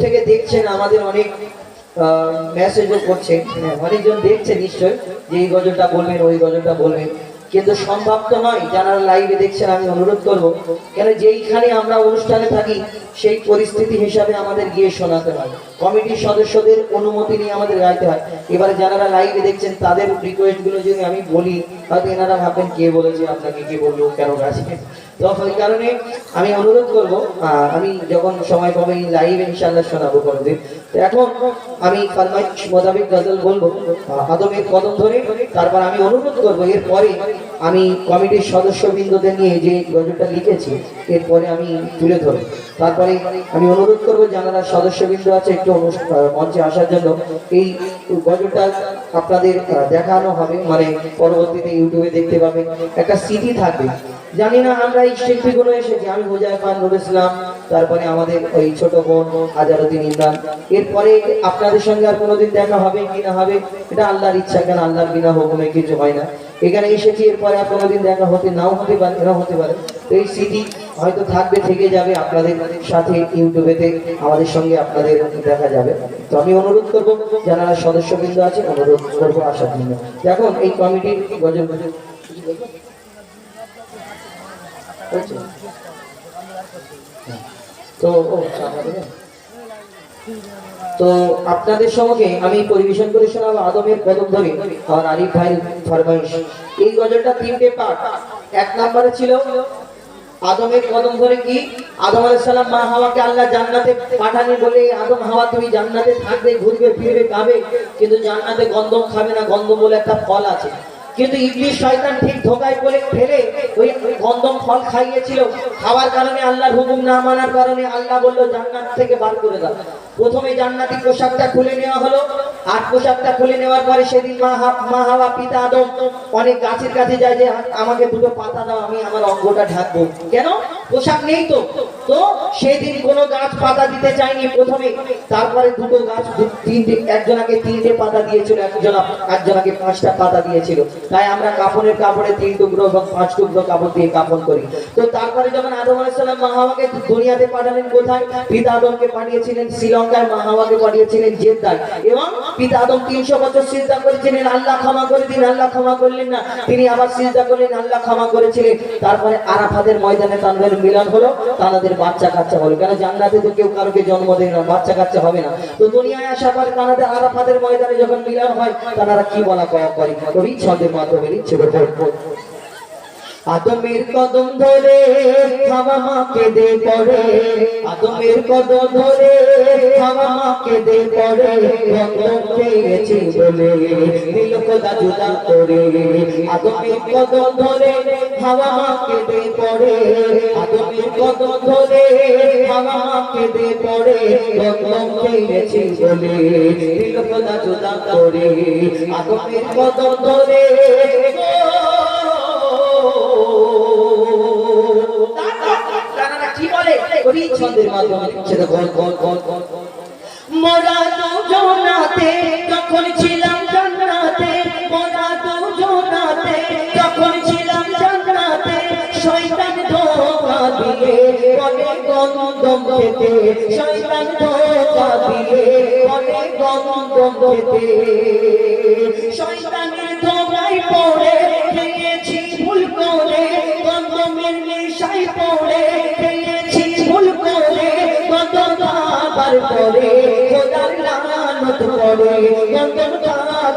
থেকে দেখছেন আমাদের অনেক মেসেজও করছেন হ্যাঁ, অনেকজন দেখছে নিশ্চয় যে এই গজলটা বলবেন ওই গজলটা বলবেন। কিন্তু সম্ভব তো নয় যারা লাইভে দেখছেন আমি অনুরোধ করব কেন যেইখানে আমরা অনুষ্ঠানে থাকি সেই পরিস্থিতি হিসাবে আমাদের গিয়ে শোনাতে হয়। কমিটির সদস্যদের অনুমতি নিয়ে আমাদের গাইতে হয়। এবারে যারা লাইভে দেখছেন, তাদের রিকোয়েস্টগুলো যদি আমি বলি হয়তো এনারা ভাববেন কে বলেছে, আপনাকে কে বলল, কেন গাছে তো ওই কারণে আমি অনুরোধ করব আমি যখন সময় পাবো, এই লাইভে ইনশাআল্লাহ শোনাবো কোনোদিন তো এখন আমি ফরমাইশ মোতাবেক গজল বলব। আদমের কদম ধরে, তারপর আমি অনুরোধ করব, এরপরে আমি কমিটির সদস্যবৃন্দদের নিয়ে যে গজলটা লিখেছি, এরপরে আমি তুলে ধরবো। তারপরে আমি অনুরোধ করব, যারা সদস্যবৃন্দ আছে, একটু আহ, মঞ্চে আসার জন্য এই গজলটা আপনাদের দেখানো হবে। মানে পরবর্তীতে ইউটিউবে দেখতে একটা সিডি থাকবে। জানি না আমরা এই শিল্পীগুলো এসেছি। আমি নুর ইসলাম তারপরে আমাদের ওই ছোট বোন হাজারুদ্দিন ইমরান এরপরে আপনাদের সঙ্গে আর কোনোদিন দেখা হবে কি না হবে এটা আল্লাহর ইচ্ছা। কেন আল্লাহর বিনা হুকুমে কিছু হয় না। এখানে এসেছি এরপরে আর কোনোদিন দেখা হতে নাও হতে পারে এরাও হতে পারে। এই সিডি হয়তো থাকবে, থেকে যাবে আপনাদের সাথে ইউটিউবেতে, আমাদের সঙ্গে আপনাদের দেখা যাবে। তো আমি অনুরোধ করব, যারা সদস্যবৃন্দ আছে অনুরোধ করব আসার জন্য। দেখুন, এই কমিটির গজল। গজল তো? তো আপনাদের সঙ্গে আমি পরিবেশন করে শোনাবো আদমের কদম ধরে আর আরিফ ভাই, ফরমাইশ। এই গজলটা তিনটে পার্ট। এক নম্বরে ছিল আদমের কদম ধরে কি? আদম আলাইহিস সালাম মা হাওয়াকে আল্লাহ জান্নাতে পাঠানি বলে, আদম, হাওয়া, তুমি জান্নাতে থাকবে, ঘুরবে, ফিরবে, খাবে। কিন্তু জান্নাতে গন্ধম খাবে না গন্ধম বলে একটা ফল আছে। কিন্তু ইবলিশ শয়তান ঠিক ধোকায় বলে ফেলে ওই গন্ধম ফল খাইয়েছিল। খাওয়ার কারণে আল্লাহর হুকুম না মানার কারণে আল্লাহ বলল, জান্নাত থেকে বার করে দাও। প্রথমে জান্নাতি পোশাকটা খুলে নেওয়া হলো। আর পোশাকটা খুলে নেওয়ার পরে সেদিন মা মা হাওয়া পিতা আদম অনেক গাছের কাছে যায় যে, আমাকে দুটো পাতা দাও, আমি আমার অঙ্গটা ঢাকবো। কেন? পোশাক নেই তো। তো সেদিন কোনো গাছ পাতা দিতে চায়নি প্রথমে। তারপরে দুটো গাছ তিনটে, একজনাকে তিনটে পাতা দিয়েছিল, একজনা, একজনাকে পাঁচটা পাতা দিয়েছিল। তাই আমরা কাপড়ের কাপড়ে তিন টুকরো এবং পাঁচ টুকরো কাপড় দিয়ে কাপড় করি। তো তারপরে যখন আদম আলাইসাল্লাম মা হাওয়াকে দুনিয়াতে পাঠালেন কোথায়? পিতা আদমকে পাঠিয়েছিলেন শ্রীলঙ্কায় মা হাওয়াকে পাঠিয়েছিলেন জেদ্দায়। এবং পিতা আদম তিনশো বছর চিন্তা করেছিলেন, আল্লাহ ক্ষমা করে দিন, আল্লাহ ক্ষমা করলেন না। তিনি আবার চিন্তা করলেন, আল্লাহ ক্ষমা করেছিলেন। তারপরে আরাফাদের ময়দানে তাদের মিলন হলো তাদের বাচ্চা কাচ্চা হলো। কেন জান্নাতে তো কেউ কারোকে জন্ম দেয় না বাচ্চা কাচ্চা হবে না। তো দুনিয়ায় আসার পরে তাদের আরাফাদের ময়দানে যখন মিলন হয় তারা কি বলা কয়া করে কবি ছন্দের মাধ্যমে লিখছে আদমের কদম ধরে হাওয়া মাকে দে পড়ে আদমের কদম ধরে হাওয়া মাকে দে পড়ে গন্ধম খেয়েছি বলে দিল খোদা জুদা করে। আদমের কদম ধরে হাওয়া মাকে দে পড়ে আদমের কদম ধরে হাওয়া মাকে দে পড়ে গন্ধম খেয়েছি বলে দিল খোদা জুদা করে। আদমের কদম ধরে কি বলে? কবি ছন্দের মাধ্যমে সেটা দুজনাতে যখন ছিলাম জান্নাতে মোরা দুজনাতে যখন ছিলাম জান্নাতে শয়তান ধোকা দিয়ে বলে গন্ধম খেতে শয়তান ধোকা দিয়ে বলে গন্ধম খেতে শয়তানের ধোকায় পড়ে খেয়েছি নেশায় পড়ে খেয়েছি ভুল করে গন্ধ খাবার পরে খোদার লানত পড়ে গন্ধম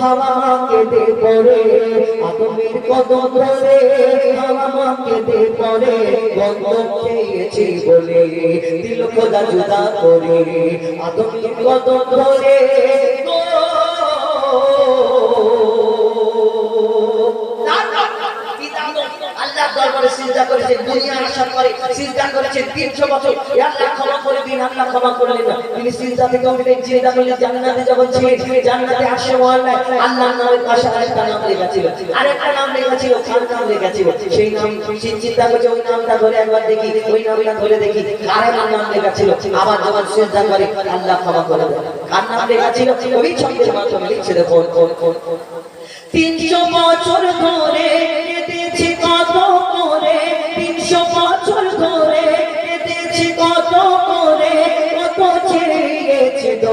হাওয়া মাকে দে পড়ে আদমের কদম ধরে হাওয়া মাকে দে পড়ে গন্ধম খেয়েছি বলে, দিল খোদা জুদা করে, আদমের কদম ধরে আল্লাহ দরবারে সিজদা করেছেন দুনিয়া আসার পরে সিজদা করেছেন তিনশো বছর। আল্লাহ ক্ষমা করে দিন, আল্লাহ ক্ষমা করলেন না তিনি সিজদা থেকে উঠলেন, চিন্তা করলেন, জান্নাতে যখন ছিলেন জান্নাতে আসে মহল্লায় আল্লাহর নামের পাশে আরেকটা নাম লেখা ছিল। আরেকটা নাম লেখা ছিল কার নাম লেখা ছিল। সেই নাম চিন্তা করছে, ওই নামটা ধরে একবার দেখি, ওই নামটা ধরে দেখি কার নাম লেখা ছিল। আবার যখন সিজদা করে, আল্লাহ ক্ষমা করে দেন। কার নাম লেখা ছিল? ওই ছন্দের মাধ্যমে লিখছে কোন তিনশো বছর ধরে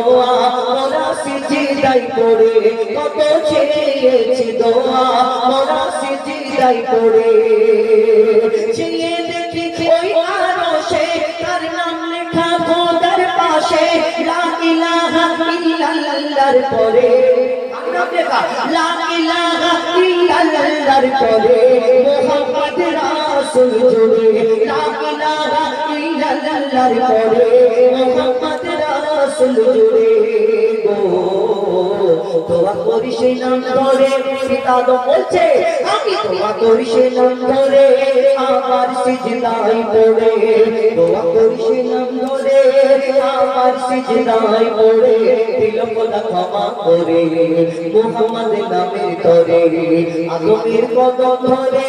দোয়া মোরা সিজিদাই পড়ে কত ছেড়ে দোয়া মোরা সিজিদাই পড়ে চেয়ে দেখি ওই আরশে তার নাম লেখা খোদার পাশে, লা ইলাহা ইল্লাল্লাহর পরে। লা ইলাহা ইল্লাল্লাহর পরে। মুহাম্মদ রাসূল জুড়ে, লা ইলাহা ইল্লাল্লাহর পরে। মুহাম্মদ জুড়ে গো। তোরা করি সেই নাম ধরে পিতা তো বলছে, আমি তোরা করি সেই নাম ধরে আমার সিজদাই পড়ে। তোরা করি সেই নাম ধরে আমার সিজদাই পড়ে। দিল খোদা ক্ষমা করে মুহাম্মদ নামের তরে আদমের কদম ধরে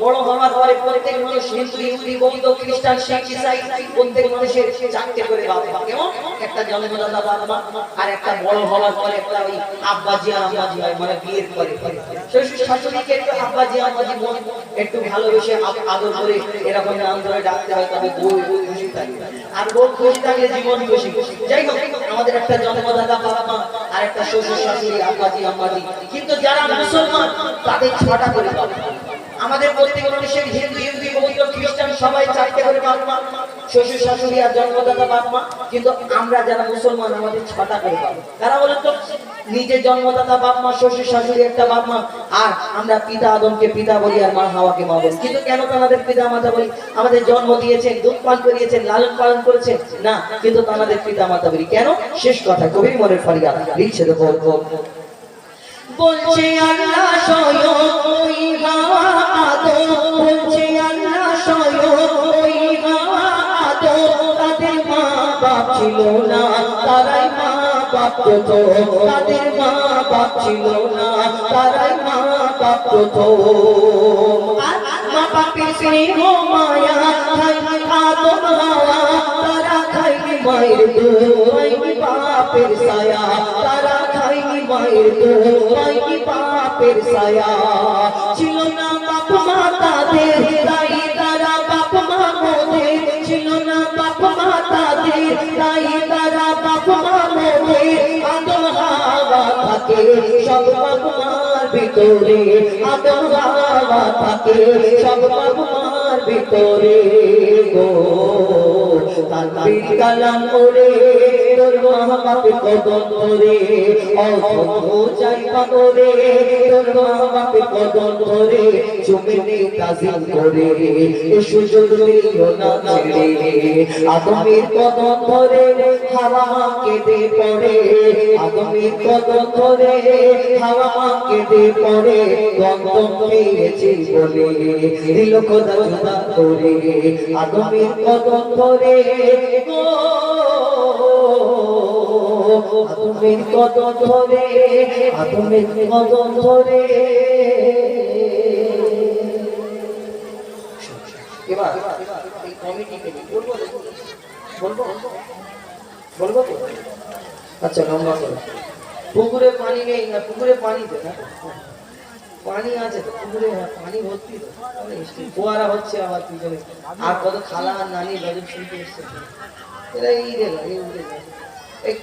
বড় হওয়ার পরে প্রত্যেক মানুষ হিন্দু, ইহুদি, বৌদ্ধ, খ্রিস্টান, শিখ, ইসাই, প্রত্যেক মানুষের চারটে করে একটা বাপ আর একটা বড় হওয়ার পরে ওই আব্বাজি, আম্মাজি হয় মানে বিয়ের পরে। শ্বশুর শাশুড়িকে একটু আব্বাজি, আম্মাজি বোন একটু ভালোবেসে আদর করে এরকম নাম ধরে ডাকতে হয়, তবে বউ খুশি থাকে। আর বউ খুশি থাকলে জীবন খুশি। যাই হোক, আমাদের একটা জন্মদাতা বাবা মা আর একটা শ্বশুর শাশুড়ি, আব্বাজি, আম্মাজি। কিন্তু যারা মুসলমান, তাদের ছটা করে বাবা। আমাদের প্রত্যেক মানুষের হিন্দু, ইহুদি, বৌদ্ধ, খ্রিস্টান সবাই চারটে করে বাপ মা, শ্বশুর, শাশুড়ি আর জন্মদাতা বাপ মা, কিন্তু আমরা যারা মুসলমান আমাদের ছটা করে বাপ। তারা বলেন তো? নিজের জন্মদাতা বাপ মা, শ্বশুর, শাশুড়ি একটা বাপ মা, আর আমরা পিতা আদমকে পিতা বলি আর মা হাওয়াকে মা বলি। কিন্তু কেন তাদের পিতা মাতা বলি? আমাদের জন্ম দিয়েছেন, দুধ পান করিয়েছেন, লালন পালন করেছেন? না, কিন্তু আমাদের পিতা মাতা বলি। কেন? শেষ কথা কবি মনের ফারিয়া লিখছে তো বল বল বলছে আল্লাহ স্বয়ং ওই হাওয়া আদম বলছে আল্লাহ তাদের মা বাপ ছিল না, তারাই মা বাপ তো তাদের মা বাপ ছিল তারাই মা বাপ তো মা বাপের স্নেহ, মায়া আদম হাওয়া মায়ের দুধ বাপের সায়া তারা খাইনি মায়ের দুধ পাইনি বাপের সায়া ছিল না বাপ মা তাদের তাই তারা বাপ মা মোদের ছিল না বাপ মা তাদের তাই তারা বাপ মা মোদের আদম হাওয়া থাকে, সব বাপ মার ভিতরে। আদম হাওয়া থাকে, সব বাপ মার ভিতরে গো। তাকবীর কালাম করে তোর মা কদম ধরে? অসভ্য যাইবা করে তোর মা কদম ধরে? চুমে তাজিম করে। সুযোগ দিও না ছেড়ে। আদমের কদম ধরে হাওয়া কেঁদে পড়ে। আদমের কদম ধরে হাওয়া কেঁদে পড়ে। গন্ধম পেয়েছি বলে দিল খোদা জুদা করে। আদমের কদম ধরে ধরে ধরে আচ্ছা লম্বা করে পুকুরে পানি নেই না, পুকুরে পানি তো না পানি আছে তো, পুকুরে পানি ভর্তি তো। ফোয়ারা হচ্ছে আমার পিছনে আর কত খালা আর নানি গজব শুনতে এসছে। এরা এই রে, এই এই